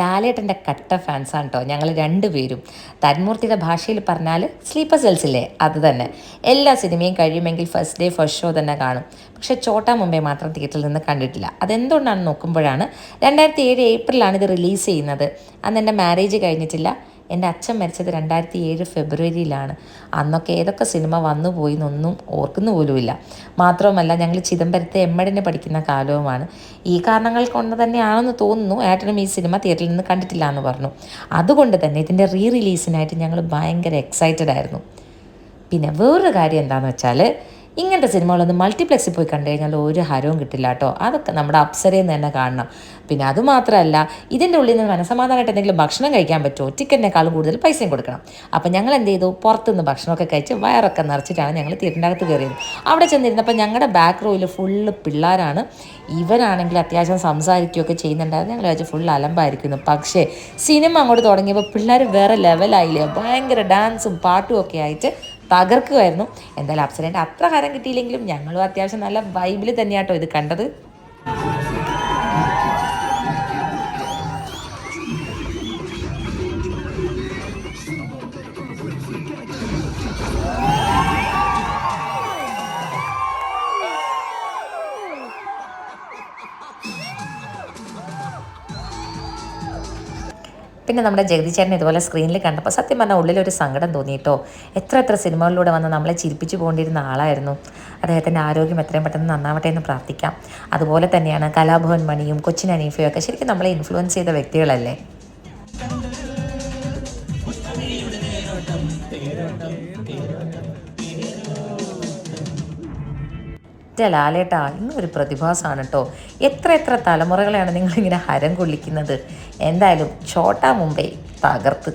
ലാലേട്ടന്റെ കട്ട ഫാൻസാണ് കേട്ടോ ഞങ്ങൾ രണ്ടുപേരും തന്മൂർത്തിയുടെ ഭാഷയിൽ പറഞ്ഞാൽ സ്ലീപ്പർ സെൽസില്ലേ അത് തന്നെ. എല്ലാ സിനിമയും കഴിയുമെങ്കിൽ ഫസ്റ്റ് ഡേ ഫസ്റ്റ് ഷോ തന്നെ കാണും. പക്ഷേ ചോട്ടാ മുമ്പേ മാത്രം തിയേറ്ററിൽ നിന്ന് കണ്ടിട്ടില്ല. അതെന്തുകൊണ്ടാണ് നോക്കുമ്പോഴാണ് രണ്ടായിരത്തി ഏഴ് ഏപ്രിലാണ് ഇത് റിലീസ് ചെയ്യുന്നത്. അന്ന് എന്റെ മാരേജ് കഴിഞ്ഞിട്ടില്ല. എന്റെ അച്ഛൻ മരിച്ചത് രണ്ടായിരത്തി ഏഴ് ഫെബ്രുവരിയിലാണ്. അന്നൊക്കെ ഏതൊക്കെ സിനിമ വന്നു പോയി എന്നൊന്നും ഓർക്കുന്നു പോലുമില്ല. മാത്രവുമല്ല ഞങ്ങൾ ചിദംബരത്തെ എമ്മടിന് പഠിക്കുന്ന കാലവുമാണ്. ഈ കാരണങ്ങൾ കൊണ്ട് തന്നെയാണെന്ന് തോന്നുന്നു ഏട്ടനും ഈ സിനിമ തിയേറ്ററിൽ നിന്ന് കണ്ടിട്ടില്ല എന്ന് പറഞ്ഞു. അതുകൊണ്ട് തന്നെ ഇതിന്റെ റീ റിലീസിനായിട്ട് ഞങ്ങൾ ഭയങ്കര എക്സൈറ്റഡ് ആയിരുന്നു. പിന്നെ വേറൊരു കാര്യം എന്താണെന്ന് വെച്ചാൽ ഇങ്ങനത്തെ സിനിമകളൊന്നും മൾട്ടിപ്ലെക്സിൽ പോയി കണ്ടു കഴിഞ്ഞാൽ ഒരു ഹരവും കിട്ടില്ല കേട്ടോ. അതൊക്കെ നമ്മുടെ അപ്സരയിൽ നിന്ന് തന്നെ കാണണം. പിന്നെ അതുമാത്രമല്ല ഇതിന്റെ ഉള്ളിൽ നിന്ന് മനസമാധാനമായിട്ട് എന്തെങ്കിലും ഭക്ഷണം കഴിക്കാൻ പറ്റുമോ? ടിക്കറ്റിനേക്കാളും കൂടുതൽ പൈസയും കൊടുക്കണം. അപ്പം ഞങ്ങൾ എന്ത് ചെയ്തു? പുറത്തുനിന്ന് ഭക്ഷണമൊക്കെ കഴിച്ച് വയറൊക്കെ നിറച്ചിട്ടാണ് ഞങ്ങൾ തിയേറ്ററിന്റെ അകത്ത് കയറിയത്. അവിടെ ചെന്നിരുന്നപ്പോൾ ഞങ്ങളുടെ ബാക്ക് റോയിൽ ഫുള്ള് പിള്ളേരാണ്. ഇവരാണെങ്കിൽ അത്യാവശ്യം സംസാരിക്കുകയൊക്കെ ചെയ്യുന്നുണ്ടായിരുന്നു. ഞങ്ങൾ വെച്ച് ഫുൾ അലമ്പായിരിക്കുന്നു. പക്ഷേ സിനിമ അങ്ങോട്ട് തുടങ്ങിയപ്പോൾ പിള്ളേർ വേറെ ലെവലായില്ലേ ഭയങ്കര ഡാൻസും പാട്ടും ഒക്കെ ആയിട്ട് തകർക്കുമായിരുന്നു എന്തായാലും അപ്സരേന്റെ അത്ര ഹരം കിട്ടിയില്ലെങ്കിലും ഞങ്ങളും അത്യാവശ്യം നല്ല വൈബിൽ തന്നെയാട്ടോ ഇത് കണ്ടത്. പിന്നെ നമ്മുടെ ജഗതി ചേട്ടൻ ഇതുപോലെ സ്ക്രീനിൽ കണ്ടപ്പോൾ സത്യം പറഞ്ഞാൽ ഉള്ളിലൊരു സങ്കടം തോന്നിയിട്ടോ. എത്ര എത്ര സിനിമകളിലൂടെ വന്ന് നമ്മളെ ചിരിപ്പിച്ചു പോകേണ്ടിയിരുന്ന ആളായിരുന്നു. അദ്ദേഹത്തിന്റെ ആരോഗ്യം എത്രയും പെട്ടെന്ന് നന്നാവട്ടെ എന്ന് പ്രാർത്ഥിക്കാം. അതുപോലെ തന്നെയാണ് കലാഭവൻ മണിയും കൊച്ചിൻ അനീഫയും ഒക്കെ ശരിക്കും നമ്മളെ ഇൻഫ്ലുവൻസ് ചെയ്ത വ്യക്തികളല്ലേ? എന്റെ ലാലേട്ടാ ഒരു പ്രതിഭാസമാണ് കേട്ടോ എത്ര എത്ര തലമുറകളെയാണ് നിങ്ങളിങ്ങനെ ഹരം കൊള്ളിക്കുന്നത്? എന്തായാലും ഛോട്ടാ മുംബൈ തകർത്ത്.